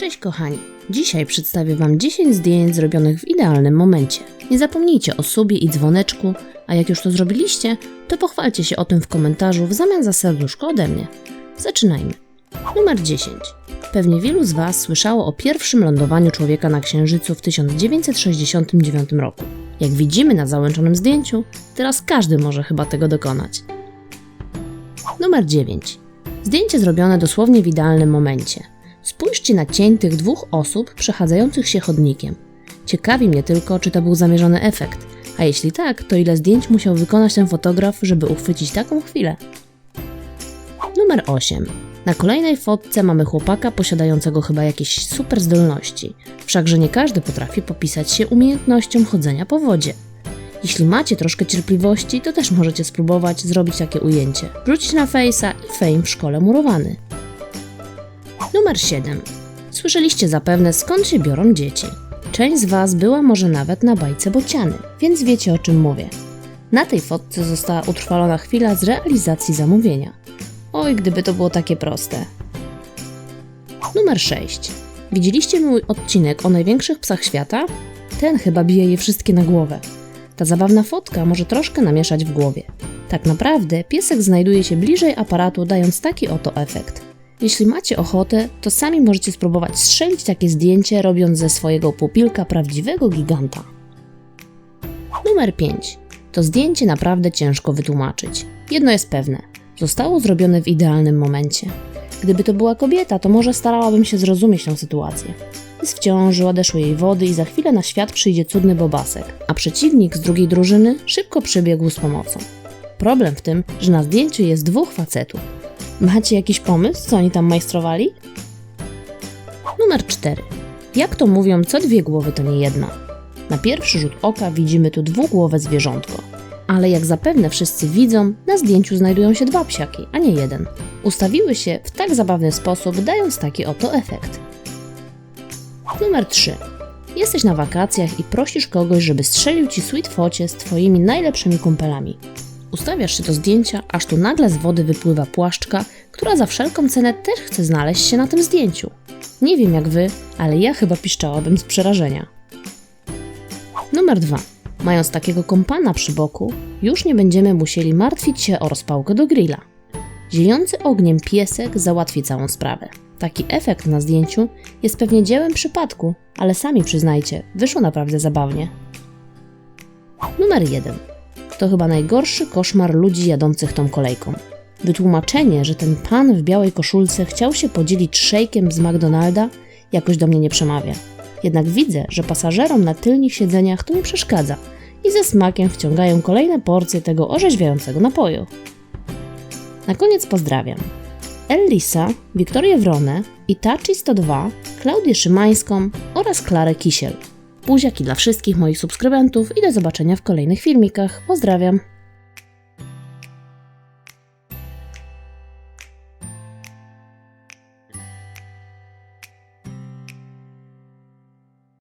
Cześć kochani! Dzisiaj przedstawię Wam 10 zdjęć zrobionych w idealnym momencie. Nie zapomnijcie o subie i dzwoneczku, a jak już to zrobiliście, to pochwalcie się o tym w komentarzu w zamian za serduszko ode mnie. Zaczynajmy. Numer 10. Pewnie wielu z Was słyszało o pierwszym lądowaniu człowieka na Księżycu w 1969 roku. Jak widzimy na załączonym zdjęciu, teraz każdy może chyba tego dokonać. Numer 9. Zdjęcie zrobione dosłownie w idealnym momencie. Spójrzcie na cień tych dwóch osób przechadzających się chodnikiem. Ciekawi mnie tylko, czy to był zamierzony efekt, a jeśli tak, to ile zdjęć musiał wykonać ten fotograf, żeby uchwycić taką chwilę. Numer 8. Na kolejnej fotce mamy chłopaka posiadającego chyba jakieś super zdolności, wszakże nie każdy potrafi popisać się umiejętnością chodzenia po wodzie. Jeśli macie troszkę cierpliwości, to też możecie spróbować zrobić takie ujęcie. Wrzucić na Face'a i fame w szkole murowany. Numer 7. Słyszeliście zapewne skąd się biorą dzieci. Część z Was była może nawet na bajce bociany, więc wiecie o czym mówię. Na tej fotce została utrwalona chwila z realizacji zamówienia. Oj, gdyby to było takie proste. Numer 6. Widzieliście mój odcinek o największych psach świata? Ten chyba bije je wszystkie na głowę. Ta zabawna fotka może troszkę namieszać w głowie. Tak naprawdę piesek znajduje się bliżej aparatu, dając taki oto efekt. Jeśli macie ochotę, to sami możecie spróbować strzelić takie zdjęcie, robiąc ze swojego pupilka prawdziwego giganta. Numer 5. To zdjęcie naprawdę ciężko wytłumaczyć. Jedno jest pewne: zostało zrobione w idealnym momencie. Gdyby to była kobieta, to może starałabym się zrozumieć tę sytuację. Jest w ciąży, odeszły jej wody i za chwilę na świat przyjdzie cudny bobasek, a przeciwnik z drugiej drużyny szybko przybiegł z pomocą. Problem w tym, że na zdjęciu jest dwóch facetów. Macie jakiś pomysł, co oni tam majstrowali? Numer 4. Jak to mówią, co dwie głowy to nie jedna. Na pierwszy rzut oka widzimy tu dwugłowe zwierzątko. Ale jak zapewne wszyscy widzą, na zdjęciu znajdują się dwa psiaki, a nie jeden. Ustawiły się w tak zabawny sposób, dając taki oto efekt. Numer 3. Jesteś na wakacjach i prosisz kogoś, żeby strzelił ci sweet focie z twoimi najlepszymi kumpelami. Ustawiasz się do zdjęcia, aż tu nagle z wody wypływa płaszczka, która za wszelką cenę też chce znaleźć się na tym zdjęciu. Nie wiem jak wy, ale ja chyba piszczałabym z przerażenia. Numer 2. Mając takiego kompana przy boku, już nie będziemy musieli martwić się o rozpałkę do grilla. Ziejący ogniem piesek załatwi całą sprawę. Taki efekt na zdjęciu jest pewnie dziełem przypadku, ale sami przyznajcie, wyszło naprawdę zabawnie. Numer 1. To chyba najgorszy koszmar ludzi jadących tą kolejką. Wytłumaczenie, że ten pan w białej koszulce chciał się podzielić szejkiem z McDonalda, jakoś do mnie nie przemawia. Jednak widzę, że pasażerom na tylnych siedzeniach to nie przeszkadza i ze smakiem wciągają kolejne porcje tego orzeźwiającego napoju. Na koniec pozdrawiam. Elisa, Wiktorię Wronę, Itachi 102, Klaudię Szymańską oraz Klarę Kisiel. Buziaki dla wszystkich moich subskrybentów i do zobaczenia w kolejnych filmikach. Pozdrawiam!